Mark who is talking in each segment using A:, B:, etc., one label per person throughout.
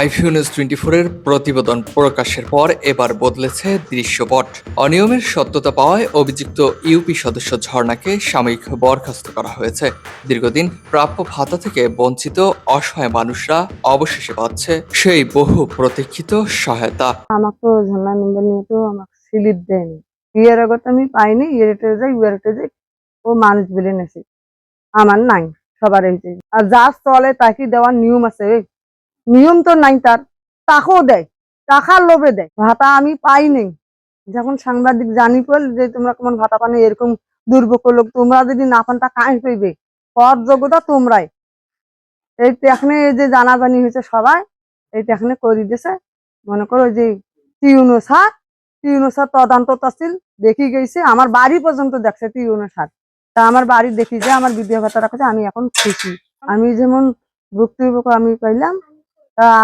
A: আইভিউ news twenty ফোরের প্রতিবেদন প্রকাশের পর এবার বদলেছে দৃশ্যপট। অনিয়মের সত্যতা পাওয়ায় অভিযুক্ত ইউপি সদস্য ঝর্ণাকে সাময়িক বরখাস্ত করা হয়েছে। দীর্ঘদিন প্রাপ্য ভাতা থেকে বঞ্চিত অসহায় মানুষরা অবশেষে পাচ্ছে সেই বহু প্রতীক্ষিত সহায়তা।
B: আমাকে ঝর্ণা নম্বর নিয়ে তো আমাকে সিলিপ দেয়নি। ইয়ের আগত আমি পাইনি ইয়েরটে যাই ইয়েরটে যাই, ও মানুষ বলে আমার নাই, সবার এই আর যা চলে তাকে দেওয়ার নিয়ম আছে। নিয়ম তো নাই তার টাকাও দেয় টাকার লোভে দেয়। ভাতা আমি পাইনি যখন সাংবাদিক জানি পড়ল যে তোমরা কেমন ভাতা পানি, এরকম দুর্ভোগ লোক, তোমরা যদি না পান তা কাজ পেবে হওয়ার যোগ্যতা তোমরাই। এই এই যে জানাজানি হয়েছে সবাই, এই এখানে করে দিয়েছে মনে করো যে টিউনো সার টিউনো সার তদন্ত তহসিল দেখি গেছে, আমার বাড়ি পর্যন্ত দেখছে টিউনো সার। তা আমার বাড়ি দেখি যে আমার বিদ্যা ভাতা রাখছে আমি এখন খুশি। আমি যেমন ভুক্তভোগ, আমি পাইলাম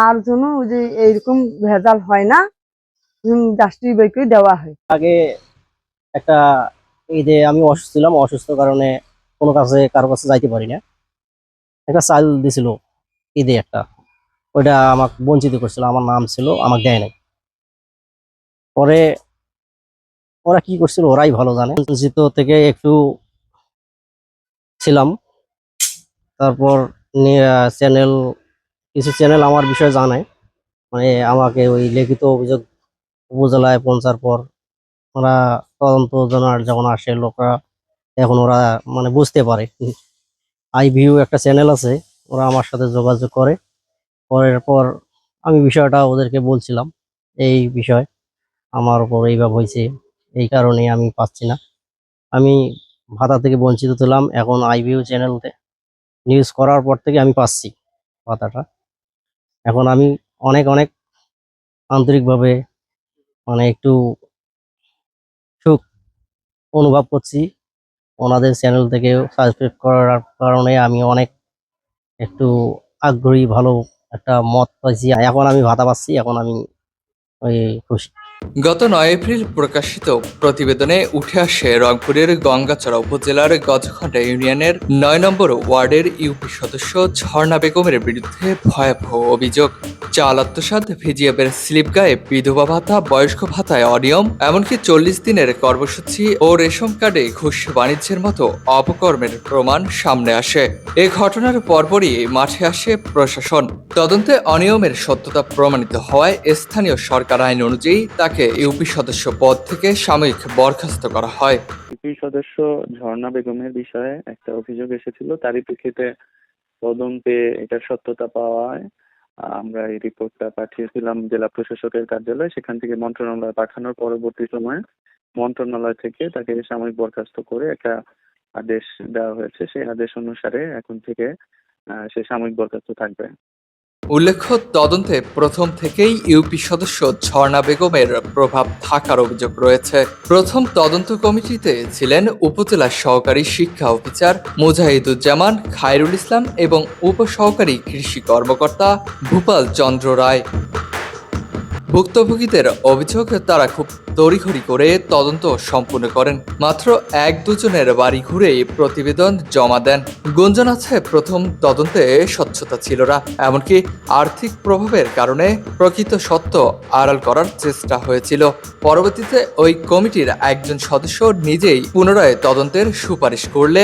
B: আর জন্য যে এইরকম ভেজাল হয় না ডাস্টি বইকে দেওয়া হয়।
C: আগে একটা যে আমি অসুস্থ ছিলাম, অসুস্থ কারণে কোনো কাছে কারও কাছে যাইতে পারি না। একটা চাল দিছিল ঈদে একটা, ওইটা আমাকে বঞ্চিত করছিল, আমার নাম ছিল, আমাকে দেয় নাই। পরে ওরা কি করছিল, ওরাই ভালো জানে। বঞ্চিত থেকে একটু ছিলাম, তারপর চ্যানেল কিছু চ্যানেল আমার বিষয়ে জানায়। মানে আমাকে ওই লিখিত অভিযোগ উপজেলায় পৌঁছার পর ওরা তদন্ত জানার যখন আসে, লোকরা এখন ওরা মানে বুঝতে পারে। আই ভিউ একটা চ্যানেল আছে, ওরা আমার সাথে যোগাযোগ করে। করার পর আমি বিষয়টা ওদেরকে বলছিলাম, এই বিষয় আমার উপর এইভাবে হয়েছে, এই কারণে আমি পাচ্ছি না। আমি ভাতা থেকে বঞ্চিত ছিলাম, এখন আইভিউ চ্যানেলতে নিউজ করার পর থেকে আমি পাচ্ছি ভাতাটা। এখন আমি অনেক অনেক আন্তরিকভাবে মানে একটু সুখ অনুভব করছি। ওনাদের চ্যানেল থেকে সাবস্ক্রাইব করার কারণে আমি অনেক একটু আগ্রহী, ভালো একটা মত পাইছি। এখন আমি ভাতা পাচ্ছি, এখন আমি ওই খুশি।
A: গত নয় এপ্রিল প্রকাশিত প্রতিবেদনে উঠে আসে রংপুরের গঙ্গাচড়া উপজেলার গজখণ্ডা ইউনিয়নের নয় নম্বর ওয়ার্ডের ইউপি সদস্য ঝর্ণা বেগমের বিরুদ্ধে ভয়াবহ অভিযোগ। চাল আত্মসাদ ভিজিএফের স্লিপ গায়ে বিধবা ভাতা, বয়স্ক ভাতায় অনিয়ম, এমনকি চল্লিশ দিনের কর্মসূচি ও রেশন কার্ডে ঘুষ বাণিজ্যের মতো অপকর্মের প্রমাণ সামনে আসে। এ ঘটনার পরপরই মাঠে আসে প্রশাসন। তদন্তে অনিয়মের সত্যতা প্রমাণিত হওয়ায় স্থানীয় সরকার আইন অনুযায়ী তাকে ইউপি সদস্য পদ থেকে সাময়িক বরখাস্ত করা হয়।
D: ইউপি সদস্য ঝর্ণা বেগমের বিষয়ে একটা অভিযোগ এসেছিল। তারই প্রেক্ষিতে তদন্তে এটার সত্যতা পাওয়ায় আমরা এই রিপোর্টটা পাঠিয়েছিলাম জেলা প্রশাসকের কার্যালয়ে। সেখান থেকে মন্ত্রণালয়ে পাঠানোর পরবর্তী সময়ে মন্ত্রণালয় থেকে তাকে সাময়িক বরখাস্ত করে একটা আদেশ দেওয়া হয়েছে। সেই আদেশ অনুসারে এখন থেকে সে সাময়িক বরখাস্ত থাকবে।
A: উল্লেখ্য, তদন্তে প্রথম থেকেই ইউপি সদস্য ঝর্ণা বেগমের প্রভাব থাকার অভিযোগ রয়েছে। প্রথম তদন্ত কমিটিতে ছিলেন উপজেলা সহকারী শিক্ষা অফিসার মুজাহিদুজ্জামান, খায়রুল ইসলাম এবং উপসহকারী কৃষি কর্মকর্তা ভূপাল চন্দ্র রায়। ভুক্তভোগীদের অভিযোগ, তারা খুব তড়িঘড়ি করে তদন্ত সম্পূর্ণ করেন। মাত্র এক দুজনের বাড়ি ঘুরে প্রতিবেদন জমা দেন। গুঞ্জন আছে, প্রথম তদন্তে স্বচ্ছতা ছিল না। এমনকি আর্থিক প্রভাবের কারণে প্রকৃত সত্য আড়াল করার চেষ্টা হয়েছিল। পরবর্তীতে ওই কমিটির একজন সদস্য নিজেই পুনরায় তদন্তের সুপারিশ করলে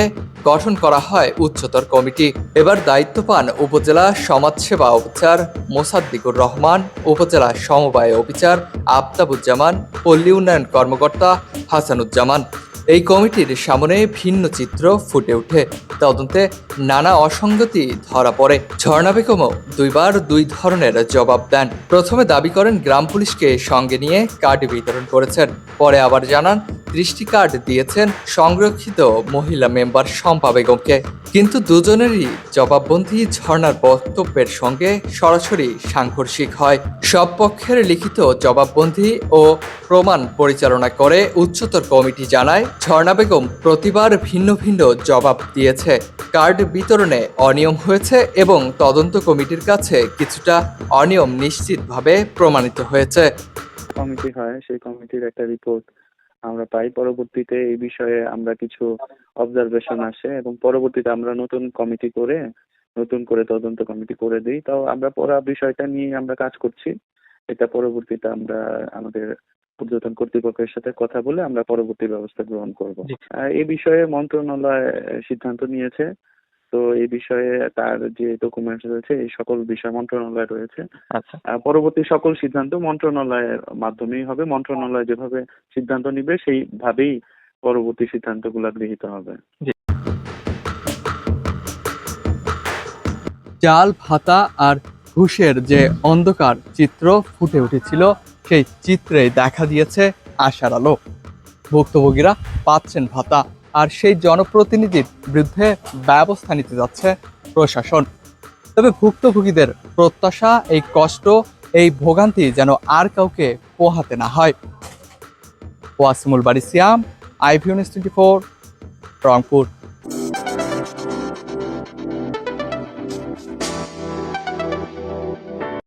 A: গঠন করা হয় উচ্চতর কমিটি। এবার দায়িত্ব পান উপজেলা সমাজসেবা অফিসার মোসাদ্দিকুর রহমান, উপজেলা সমবায় অফিসার আফতাবুজ্জামান পল্লী উন্নয়ন কর্মকর্তা হাসানুজ্জামান। এই কমিটির সামনে ভিন্ন চিত্র ফুটে ওঠে। তদন্তে নানা অসঙ্গতি ধরা পড়ে। ঝর্ণা বেগমও দুইবার দুই ধরনের জবাব দেন। প্রথমে দাবি করেন, গ্রাম পুলিশকে সঙ্গে নিয়ে কার্ড বিতরণ করেছেন। পরে আবার জানান দৃষ্টি কার্ড দিয়েছেন সংরক্ষিত মহিলা মেম্বার শম্পা বেগমকে। কিন্তু দুজনেরই জবাববন্দি ঝর্ণার বক্তব্যের সঙ্গে সরাসরি সাংঘর্ষিক হয়। সব পক্ষের লিখিত জবাববন্দি ও প্রমাণ পরিচালনা করে উচ্চতর কমিটি জানায়, ঝর্ণা বেগম প্রতিবার ভিন্ন ভিন্ন জবাব দিয়েছে। কার্ড বিতরণে অনিয়ম হয়েছে এবং তদন্ত কমিটির কাছে কিছুটা অনিয়ম নিশ্চিতভাবে প্রমাণিত হয়েছে।
D: কমিটি হয়, সেই কমিটির একটা রিপোর্ট আমরা পাই। পরবর্তীতে এই বিষয়ে আমরা কিছু অবজারভেশন আসে এবং পরবর্তীতে আমরা নতুন কমিটি করে নতুন করে তদন্ত কমিটি করে দিই। তাও আমরা পড়া বিষয়টা নিয়ে আমরা কাজ করছি। এটা পরবর্তীতে আমরা আমাদের পর্যটন কর্তৃপক্ষের সাথে কথা বলে আমরা পরবর্তী ব্যবস্থা গ্রহণ করব। এই বিষয়ে মন্ত্রণালয় সিদ্ধান্ত নিয়েছে। তো এই বিষয়ে তার যে ডকুমেন্টস রয়েছে এই সকল বিষয় মন্ত্রণালয় রয়েছে।
A: আচ্ছা।
D: পরবর্তী সকল সিদ্ধান্ত মন্ত্রণালয়ের মাধ্যমেই হবে। মন্ত্রণালয় যেভাবে সিদ্ধান্ত নিবে সেইভাবেই পরবর্তী সিদ্ধান্তগুলো গৃহীত হবে।
A: চাল ভাতা আর ঘুষের যে অন্ধকার চিত্র ফুটে উঠেছিল সেই চিত্রে দেখা দিয়েছে আশার আলো। ভুক্তভোগীরা পাচ্ছেন ভাতা। আর সেই জনপ্রতিনিধির বিরুদ্ধে ব্যবস্থা নিতে যাচ্ছে প্রশাসন। তবে ভুক্তভোগীদের প্রত্যাশা, এই কষ্ট, এই ভোগান্তি যেন আর কাউকে পোহাতে না হয়। ওয়াসিমুল বাড়ি, সিয়াম আইভিউনিস টোয়েন্টি ফোর, রংপুর।